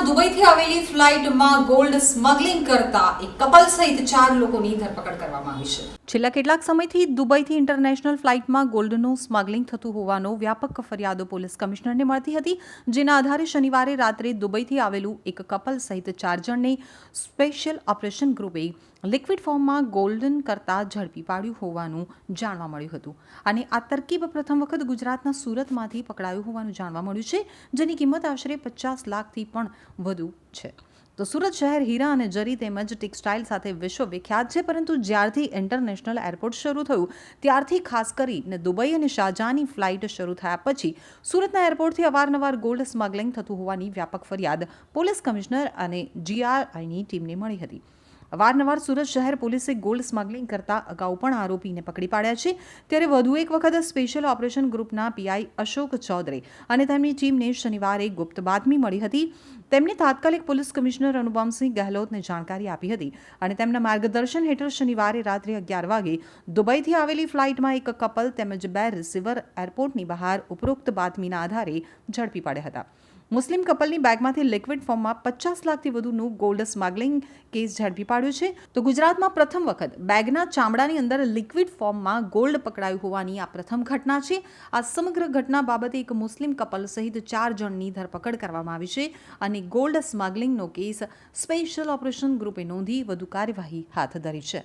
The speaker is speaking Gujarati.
દુબઈથી આવેલી ફ્લાઇટમાં ગોલ્ડ સ્મગલિંગ કરતા એક કપલ સહિત ચાર લોકોની ધરપકડ કરવામાં આવી છે. છેલ્લા કેટલાક સમયથી દુબઈથી ઇન્ટરનેશનલ ફ્લાઇટમાં ગોલ્ડનું સ્મગલિંગ થતું હોવાનો વ્યાપક ફરિયાદો પોલીસ કમિશનરને મળતી હતી, જેના આધારે શનિવારે રાત્રે દુબઈથી આવેલું એક કપલ સહિત ચાર જણને સ્પેશિયલ ઓપરેશન ગ્રુપે લિક્વિડ ફોર્મમાં ગોલ્ડન કરતાં ઝડપી પાડ્યું હોવાનું જાણવા મળ્યું હતું. અને આ તરકીબ પ્રથમ વખત ગુજરાતના સુરતમાંથી પકડાયું હોવાનું જાણવા મળ્યું છે, જેની કિંમત આશરે પચાસ લાખથી પણ વધુ છે. તો સુરત શહેર હીરા અને જરી તેમજ ટેક્સટાઇલ સાથે વિશ્વ વિખ્યાત છે, પરંતુ જ્યારથી ઇન્ટરનેશનલ એરપોર્ટ શરૂ થયું, ત્યારથી ખાસ કરીને દુબઈ અને શાહજહાની ફ્લાઇટ શરૂ થયા પછી સુરતના એરપોર્ટથી અવારનવાર ગોલ્ડ સ્મગલિંગ થતું હોવાની વ્યાપક ફરિયાદ પોલીસ કમિશનર અને જીઆરઆઈની ટીમને મળી હતી. અવારનવાર સુરત શહેર પોલીસે ગોલ્ડ સ્મગલિંગ કરતા અગાઉ પણ આરોપીને પકડી પાડ્યા છે. ત્યારે વધુ એક વખત સ્પેશિયલ ઓપરેશન ગ્રુપના પીઆઈ અશોક ચૌધરી અને તેમની ટીમને શનિવારે ગુપ્ત બાતમી મળી હતી. તેમણે તાત્કાલિક પોલીસ કમિશનર અનુપમસિંહ ગહેલોતને જાણકારી આપી હતી અને તેમના માર્ગદર્શન હેઠળ શનિવારે રાત્રે અગિયાર વાગે દુબઈથી આવેલી ફ્લાઇટમાં એક કપલ તેમજ બે રિસીવર એરપોર્ટની બહાર ઉપરોક્ત બાતમીના આધારે ઝડપી પડ્યા હતા. મુસ્લિમ કપલની બેગમાંથી લિક્વિડ ફોર્મમાં પચાસ લાખથી વધુનું ગોલ્ડ સ્મગલિંગ કેસ ઝડપી પાડ્યો છે. તો ગુજરાતમાં પ્રથમ વખત બેગના ચામડાની અંદર લિક્વિડ ફોર્મમાં ગોલ્ડ પકડાયું હોવાની આ પ્રથમ ઘટના છે. આ સમગ્ર ઘટના બાબતે એક મુસ્લિમ કપલ સહિત ચાર જણની ધરપકડ કરવામાં આવી છે અને ગોલ્ડ સ્મગલિંગનો કેસ સ્પેશિયલ ઓપરેશન ગ્રુપે નોંધી વધુ કાર્યવાહી હાથ ધરી છે.